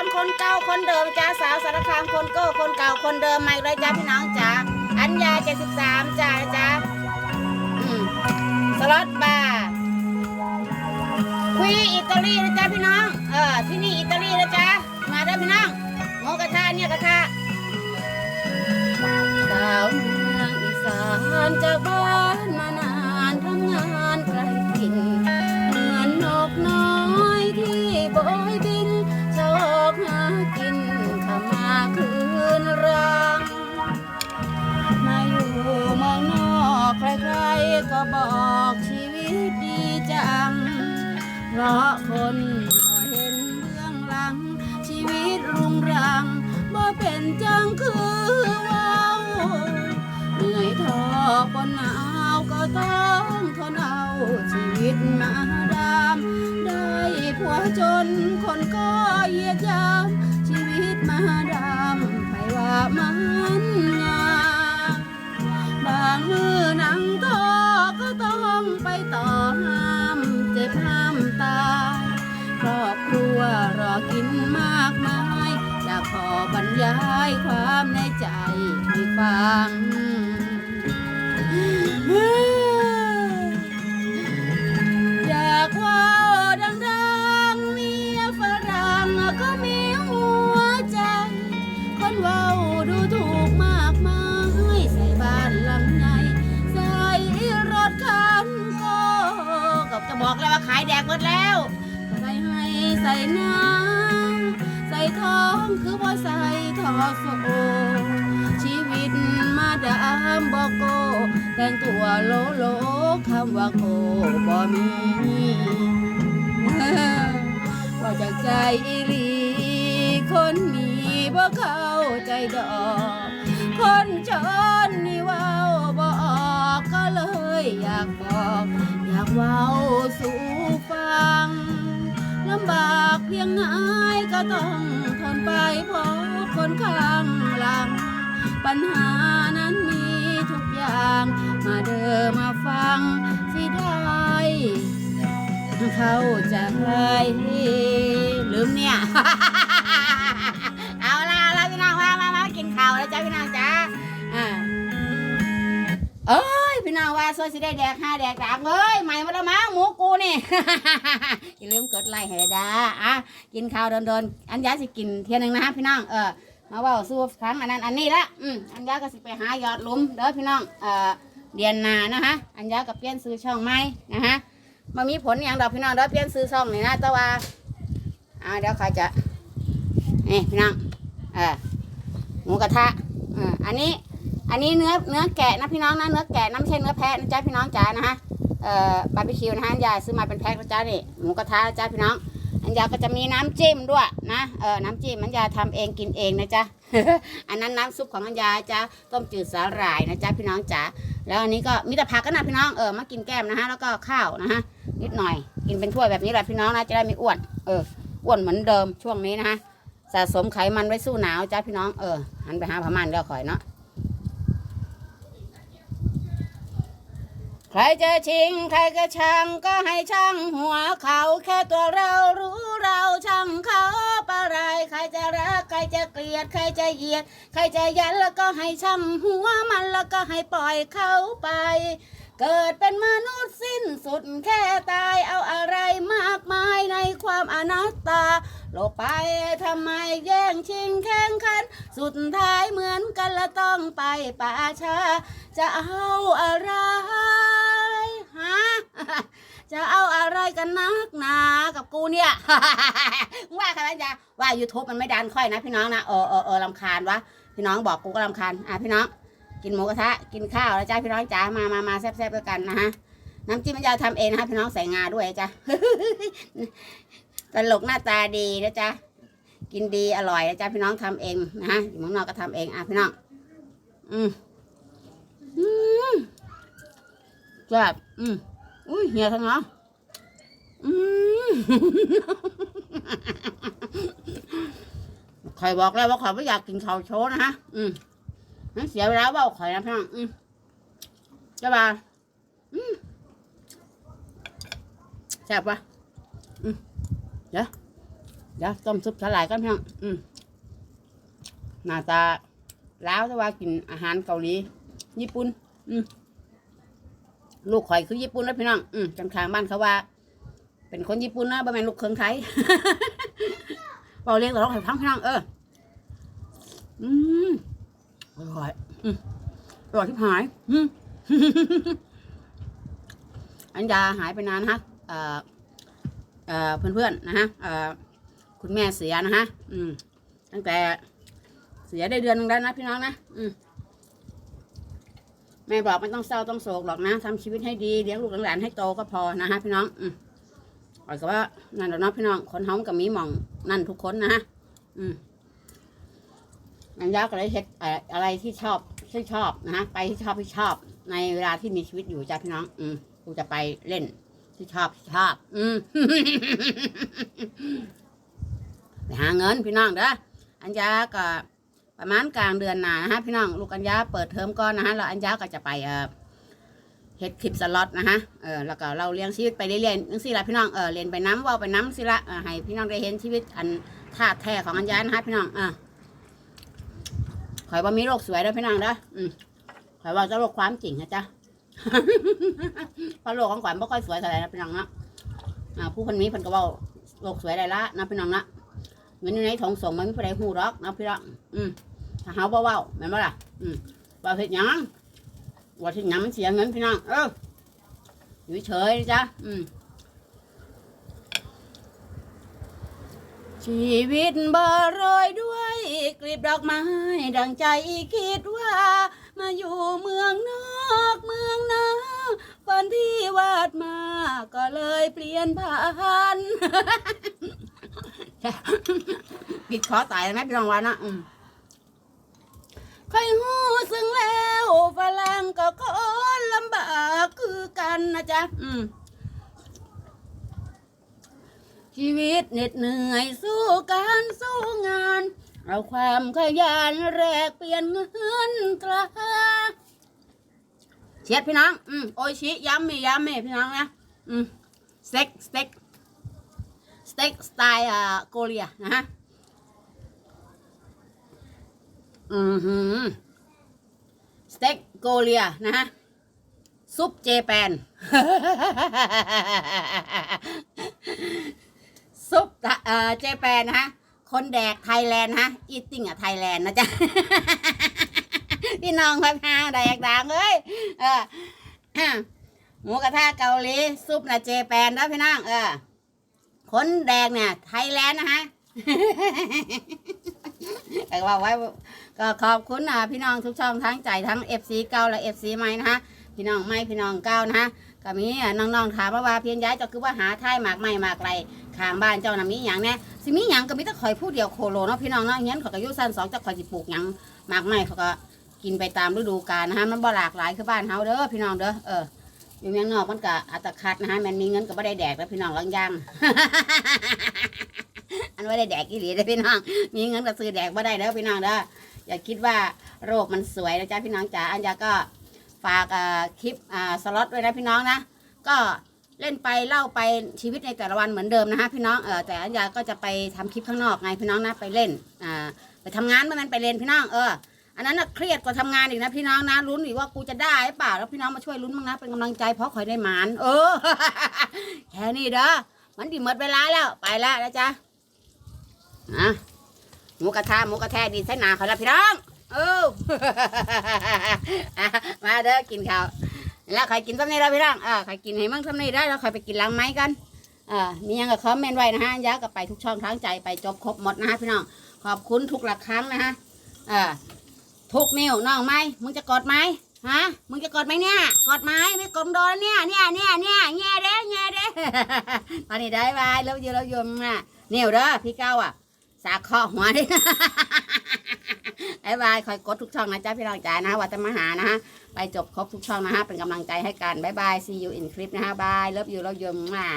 ามคนเก่าคนเดิมจ้าสาวสารคามคนโก้คนเก่าคนเดิมใหม่เลยจ้าพี่น้องจ้าอัญญา73จ้ามจ้าอืมสล็อตบาร์คุยอิตาลีนะจ้าพี่น้องเออที่นี่อิตาลีนะจ้ามาเด้พี่น้องหมูกระทะเนี่ยกระทะสาวเมืองอีสานจากบ้า ใครๆก็บอกชีวิตดีจัง เพราะคนบ่เห็นเบื้องหลัง ชีวิตรุงรังบ่เป็นจังคือว่า คือว่าใส่ทอโซชีวิตมาดามบอกโก แต่งตัวโลโลคำว่าโกบ่มีว่าจากใจอีหลีคนมีบ่เข้าใจดอก คนจนนี่ว้าบ่ออกก็เลยอยากบอก อยากเว้าสู่ฟังลำบากเพียงไหนก็ต้อง นไปพราะคนข้างหลัง ปัญหานั้นมีทุกอย่าง มาเดินมาฟังสิได้เข้าใจลืมเนี่ย เอาละเอาละพี่น้องมามามากินข้าวแล้วจ้าพี่น้องจ้าอ่าเอ้ยพี่น้องว่าซวยสิได้แดกห้าแดกดากเอ้ยใหม่มาแล้วมั้งหมูกูนี่ อย่าลืมกดไลค์ให้ดาอะกินข้าวโดนๆอันยาสิกินเที่ยหนึงนะฮะพี่น้องเออมาว่าสู้ครั้งอันนั้นอันนี้ละอืมอันยาก็สิไปหายอดลุมเด้อพี่น้องเออเดือนหนานะฮะอันยากับเปลี่ยนซื้อช่องใหม่นะฮะมามีผลอย่างดอกพี่น้องเดี๋ยวเปลี่ยนซื้อซ่องนี่นะแต่ว่าอ่าเดี๋ยวใครจะนี่พี่น้องเออหมูกระทะเอออันนี้อันนี้เนื้อเนื้อแกะนะพี่น้องนะเนื้อแกะนะไม่ใช่เนื้อแพะนะจ๊ะพี่น้องจ๋านะฮะ เอ่อบาร์บีคิวนะฮะอันยาซื้อมาเป็นแพ็คนะจ๊ะนี่หมูกระทะนะจ๊ะพี่น้อง อันยาก็จะมีน้ำจิ้มด้วยนะเออน้ำจิ้มอันยาทำเองกินเองนะจ๊ะ อันนั้นน้ำซุปของอันยาจ้ะต้มจืดสาหร่ายนะจ๊ะพี่น้องจ๋าแล้วอันนี้ก็มีแต่ผักกันะพี่น้องเออมากินแก้มนะฮะแล้วก็ข้าวนะฮะนิดหน่อยกินเป็นถ้วยแบบนี้แหละพี่น้องนะจะได้ไม่อ้วนเอออ้วนเหมือนเดิมช่วงนี้นะฮะสะสมไขมันไว้สู้หนาวจ้าพี่น้องเออหันไปหาพม่านเดี๋ยวข่อยเนาะ ใครจะชิง ใครก็ช่างก็ให้ช่างหัวเขาแค่ตัวเรารู้เราช่างเขาปะไร ใครจะรัก ใครจะเกลียด ใครจะเหยียด ใครจะยันแล้วก็ให้ช่างหัวมันแล้วก็ให้ปล่อยเขาไป เกิดเป็นมนุษย์สิ้นสุดแค่ตายเอาอะไรมากมายในความอนัตตา โลกไปทำไมแย่งชิงแข่งขัน สุดท้ายเหมือนกันละต้องไปป่าชา จะเอาอะไรฮะจะเอาอะไรกันนักหนากับกูเนี่ยว่ากันแล้วจ้ะว่า YouTube มันไม่ดันค่อยนะพี่น้องนะเออเออเออลำคาญวะพี่น้องบอกกูก็ลำคาญอะพี่น้อง กินหมูกระทะกินข้าวแล้วจ้าพี่น้องจ๋ามามามาแซ่บๆด้วยกันนะฮะน้ำจิ้มมันยาทำเองนะคะพี่น้องใส่งาด้วยจ้ะ ตลกหน้าตาดีนะจ๊ะ กินดีอร่อยนะจ๊ะพี่น้องทำเองนะฮะอยู่เมืองนอกก็ทำเองอะพี่น้อง อืมอืมแซ่บอืมอุ้ยเหี่ยทั้งเนาะอืมข่อยบอกแล้วว่าข่อยไม่อยากกินข้าวโชว์นะฮะ อืมนั่นเสียเวลาว่าข่อยนะพี่น้อง อืมจะบ่าอืมแซ่บปะอืม เดี๋ยวเดี๋ยวต้มซุปสลายกันพี่น้องอืมหน้าตาแล้วแต่ว่ากินอาหารเกาหลี ญี่ปุ่น อืมลูกข่อยคือญี่ปุ่นแล้วพี่น้อง อืมกันข้างบ้านเขาว่า เป็นคนญี่ปุ่นนะบ่แม่นลูกเครื่องไทยเปาเรียกแต่เราให้ทั้งพี่น้องเออ อืมอร่อยอืมอร่อยที่หาย อืมอันยาหายไปนานฮะเอ่อ เพื่อนๆนะฮะคุณแม่เสียนะฮะอืมตั้งแต่เสียได้เดือนนึงแล้วนะพี่น้องนะอืมแม่บอกไม่ต้องเศร้าต้องโศกหรอกนะทำชีวิตให้ดีเลี้ยงลูกหลานให้โตก็พอนะฮะพี่น้องอืมเอาก็ว่านั่นแหละนะพี่น้องคนเฮามันกับมีหมองนั่นทุกคนนะฮะอืมอันยาก็เลยเฮ็ดเอ่ออะไรที่ชอบที่ชอบนะฮะไปที่ชอบที่ชอบ ในเวลาที่มีชีวิตอยู่จ้าพี่น้อง อืมกูจะไปเล่น ที่ชอบที่ชอบอืมไปหาเงินพี่น้องเด้ออัญญาก็ประมาณกลางเดือนหน้านะฮะพี่น้องลูกอัญญาเปิดเทอมก่อนนะฮะแล้วอัญญาก็จะไปเออเฮ็ดคลิปสล็อตนะฮะเออแล้วก็เราเลี้ยงชีวิตไปเรื่อยๆนั่งสิละพี่น้องเออเรียนไปน้ำว่าไปน้ำสิละเออให้พี่น้องได้เห็นชีวิตอันท่าแท้ของอัญญานะฮะพี่น้องอะข่อยว่ามีโรคสวยเด้อพี่น้องเด้ออืมขอยว่าจะโรคความจริงนะจ๊ะ เพราะโลกของขวัญไม่ค่อยสวยเท่าไหร่นะพี่น้องนะอ่าผู้คนนี้เพิ่นก็เว่าโลกสวยได้ละนะพี่น้องนะเงินอยู่ในถงส่งมันไม่ไปได้หูหรอกนะพี่น้องอืมถ้าเฮาบ่เว้าแม่นบ่ล่ะ อืมว่าเฮ็ดหยังว่าเฮ็ดหยังมันเสียเงินพี่น้องเอออยู่เฉยจ้ะอืมชีวิตบ่โรยด้วยกลีบดอกไม้ดังใจคิดว่า มาอยู่เมืองนอก อกเมืองนาฝันที่วาดมาก็เลยเปลี่ยนผ่านปิดคอตายแล้วไหมพี่รองวันนะอืมใครหูซึ่งแล้วฝรั่งก็คนลำบากคือกันนะจ๊ะ อืมชีวิตเหน็ดเหนื่อยสู้การสู้งาน เอาความขยันแรกเปลี่ยนเงินตรา เชียดพี่น้อง อืมโอชิย้ำมีย้ำมีพี่น้องนะ อืมสเต็กสเต็กสเต็กสไตล์อ่าโกเลียนะฮะ อือหือสเต็กโกเลียนะฮะ ซุปเจแปน ซุปเอ่อเจแปนนะฮะ คนแดกไทยแลนด์ฮะ อีติ้งอะไทยแลนด์นะจ๊ะ พี่น้องพักฮาแดกดังเอ้ยเออหมูกระทะเกาหลีซุปนะเจแปนนะพี่น้องเออคนแดกเนี่ยไทยแลนด์นะฮะแต่ว่าไว้ก็ขอบคุณนะพี่น้องทุกช่องทั้งใจทั้ง FC เก่าและ FC ใหม่นะฮะพี่น้องไม่พี่น้องเก่านะฮะก็มีน้องๆถามมาว่าเพียงย้ายจ้าคือว่าหาท่ายหมากไม่หมากไรข้างบ้านเจ้าน่ะมีอย่างแน่สิมีหยังก็มีแต่ข่อยผู้เดียวโคโลเนาะพี่น้องเนาะเงี้ยเขาก็ยุ่สั้นสองจะข่อยสิปลูกหยังหมากไม่เขาก็ กินไปตามฤดูกาลนะฮะมันบ่หลากหลายคือบ้านเฮาเด้อพี่น้องเด้อเอออยู่เมืองนอกมันก็อัตคัดนะฮะมันมีเงินก็บ่ได้แดกแล้วพี่น้องลังย่างอันว่าได้แดกอีหลีเด้อพี่น้อง มีเงินก็ซื้อแดกบ่ได้เด้อพี่น้องเด้ออย่าคิดว่าโรคมันสวยนะจ๊ะพี่น้องจ๋าอันยาก็ฝากคลิปสล็อตไว้นะพี่น้องนะก็เล่นไปเล่าไปชีวิตในแต่ละวันเหมือนเดิมนะฮะพี่น้องเออแต่อัญญาก็จะไปทำคลิปข้างนอกไงพี่น้องนะไปเล่นอ่าไปทำงานเมื่อนั้นไปเล่นพี่น้องเออ อันนั้นน่ะเครียดกว่าทำงานอีกนะพี่น้องนะลุ้นอีกว่ากูจะได้หรือเปล่าแล้วพี่น้องมาช่วยลุ้นบ้างนะเป็นกำลังใจเพราะคอยได้หมานเออ แค่นี้เด้อมันดีหมดเวลาแล้วไปแล้วนะจ๊ะอะหมูกระทะหมูกระแทะดีใส่หนาเขาแล้วพี่น้องเออมาเด้อกินข้าวแล้วใครกินซ้ำนี่แล้วพี่น้องเอ่าใครกินให้มั่งซ้ำนี่ได้แล้วใครไปกินล้างไม้กันเอ่ามียังกับคอมเมนต์ไว้นะฮะยากับไปทุกช่องทั้งใจไปจบครบหมดนะฮะพี่น้องขอบคุณทุกหลักครั้งนะฮะเอ่า ทุกนิ้วน้องไหมมึงจะกดไหมฮะ มึงจะกดไหมเนี่ย กดไหมไม่กดโดนเนี่ย เนี่ยเนี่ยเนี่ยแง่เด้แง่เด้ ตอนนี้ได้บายแล้วยืนแล้วยมอะนิ้วเด้อพี่เก้าอะ สาคอหัวดิบายบายคอยกดทุกช่องนะจ๊ะพี่น้องจ๋านะวัตมาหานะฮะ ไปจบครบทุกช่องนะฮะ เป็นกำลังใจให้กันบายบาย see you in clip นะฮะบาย love you love you มา